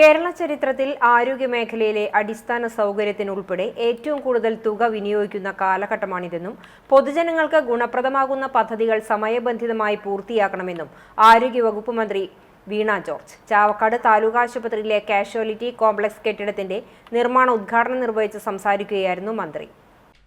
കേരള ചരിത്രത്തിൽ ആരോഗ്യമേഖലയിലെ അടിസ്ഥാന സൗകര്യത്തിനുൾപ്പെടെ ഏറ്റവും കൂടുതൽ തുക വിനിയോഗിക്കുന്ന കാലഘട്ടമാണിതെന്നും പൊതുജനങ്ങൾക്ക് ഗുണപ്രദമാകുന്ന പദ്ധതികൾ സമയബന്ധിതമായി പൂർത്തിയാക്കണമെന്നും ആരോഗ്യവകുപ്പ് മന്ത്രി വീണ ജോർജ് ചാവക്കാട് താലൂക്ക് ആശുപത്രിയിലെ കാഷ്വാലിറ്റി കോംപ്ലക്സ് കെട്ടിടത്തിന്റെ നിർമ്മാണ ഉദ്ഘാടനം നിർവഹിച്ച് സംസാരിക്കുകയായിരുന്നു മന്ത്രി.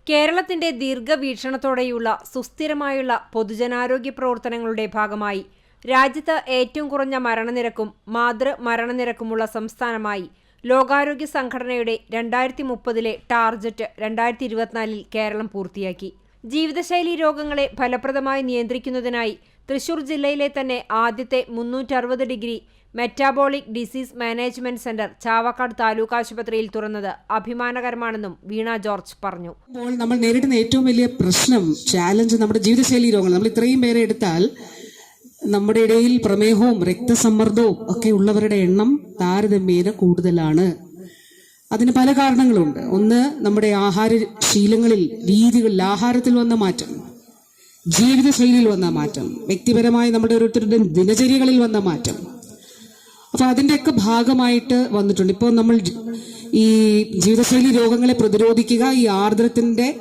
കേരളത്തിന്റെ ദീർഘവീക്ഷണത്തോടെയുള്ള സുസ്ഥിരമായുള്ള പൊതുജനാരോഗ്യ പ്രവർത്തനങ്ങളുടെ ഭാഗമായി രാജ്യത്ത് ഏറ്റവും കുറഞ്ഞ മരണനിരക്കും മാതൃ മരണനിരക്കുമുള്ള സംസ്ഥാനമായി ലോകാരോഗ്യ സംഘടനയുടെ രണ്ടായിരത്തി മുപ്പതിലെ ടാർജറ്റ് രണ്ടായിരത്തി ഇരുപത്തിനാലിൽ കേരളം പൂർത്തിയാക്കി. ജീവിതശൈലി രോഗങ്ങളെ ഫലപ്രദമായി നിയന്ത്രിക്കുന്നതിനായി തൃശൂർ ജില്ലയിലെ തന്നെ ആദ്യത്തെ മുന്നൂറ്ററുപത് degree metabolic disease management centre Chavakkad taluk ആശുപത്രിയിൽ തുറന്നത് അഭിമാനകരമാണെന്നും വീണ ജോർജ് പറഞ്ഞു. അപ്പോൾ നമ്മൾ നേരിടുന്ന ഏറ്റവും വലിയ പ്രശ്നം ചാലഞ്ച് നമ്മുടെ ജീവിതശൈലി രോഗങ്ങൾ. നമ്മൾ ഇത്രയും പേരെ എടുത്താൽ നമ്മുടെ ഇടയിൽ പ്രമേഹവും രക്തസമ്മർദ്ദവും ഒക്കെ ഉള്ളവരുടെ എണ്ണം താരതമ്യേന കൂടുതലാണ്. അതിന് പല കാരണങ്ങളുണ്ട്. ഒന്ന് നമ്മുടെ ആഹാര ശീലങ്ങളിൽ രീതികളിൽ ആഹാരത്തിൽ വന്ന മാറ്റം ജീവിതശൈലിയിൽ വന്ന മാറ്റം വ്യക്തിപരമായി നമ്മുടെ ഓരോരുത്തരുടെ ദിനചര്യകളിൽ വന്ന മാറ്റം. അപ്പൊ അതിന്റെയൊക്കെ ഭാഗമായിട്ട് വന്നിട്ടുണ്ട്. ഇപ്പോൾ നമ്മൾ ഈ ജീവിതശൈലി രോഗങ്ങളെ പ്രതിരോധിക്കുക ഈ ആർദ്രത്തിന്റെ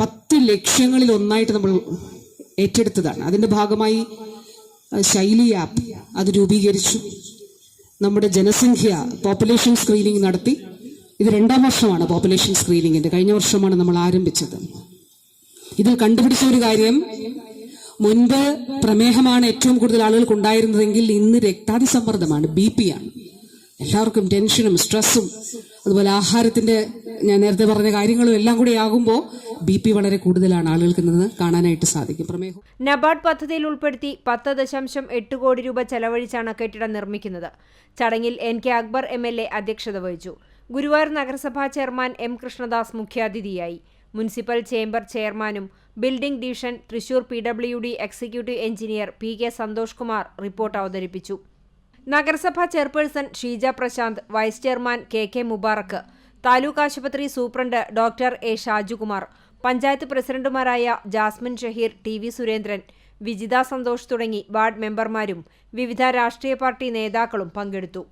പത്ത് ലക്ഷ്യങ്ങളിൽ ഒന്നായിട്ട് നമ്മൾ ഏറ്റെടുത്തതാണ്. അതിന്റെ ഭാഗമായി ശൈലി ആപ്പ് അത് രൂപീകരിച്ചു. നമ്മുടെ ജനസംഖ്യ പോപ്പുലേഷൻ സ്ക്രീനിങ് നടത്തി. ഇത് രണ്ടാം വർഷമാണ് പോപ്പുലേഷൻ സ്ക്രീനിങ്ങിന്റെ കഴിഞ്ഞ വർഷമാണ് നമ്മൾ ആരംഭിച്ചത്. ഇതിൽ കണ്ടുപിടിച്ച ഒരു കാര്യം മുൻപ് പ്രമേഹമാണ് ഏറ്റവും കൂടുതൽ ആളുകൾക്ക് ഉണ്ടായിരുന്നതെങ്കിൽ ഇന്ന് രക്താതിസമ്മർദ്ദമാണ് ബി പി ആണ്. എല്ലാവർക്കും ടെൻഷനും സ്ട്രെസ്സും അതുപോലെ ആഹാരത്തിന്റെ ഞാൻ നേരത്തെ പറഞ്ഞ കാര്യങ്ങളും എല്ലാം കൂടി ആകുമ്പോൾ ബി പി വളരെ കൂടുതലാണ് ആളുകൾക്ക് നിന്ന് കാണാനായിട്ട് സാധിക്കും. പ്രമേഹം നബാർഡ് പദ്ധതിയിൽ ഉൾപ്പെടുത്തി പത്ത് ദശാംശം എട്ട് കോടി രൂപ ചെലവഴിച്ചാണ് കെട്ടിടം നിർമ്മിക്കുന്നത്. ചടങ്ങിൽ N K Akbar M L A അധ്യക്ഷത വഹിച്ചു. ഗുരുവായൂർ നഗരസഭാ ചെയർമാൻ എം കൃഷ്ണദാസ് മുഖ്യാതിഥിയായി. മുനിസിപ്പൽ ചേംബർ ചെയർമാനും building division Thrissur P W D executive engineer P K Santhosh Kumar report അവതരിപ്പിച്ചു. നഗരസഭാ chairperson Sheeja Prashanth vice chairman K K Mubarak taluk ആശുപത്രി superintendent doctor A Shajukumar panchayat പ്രസിഡന്റുമാരായ Jasmine Shaheer T V Surendran Vijitha Santhosh തുടങ്ങി ward മെമ്പർമാരും വിവിധ രാഷ്ട്രീയ party നേതാക്കളും പങ്കെടുത്തു.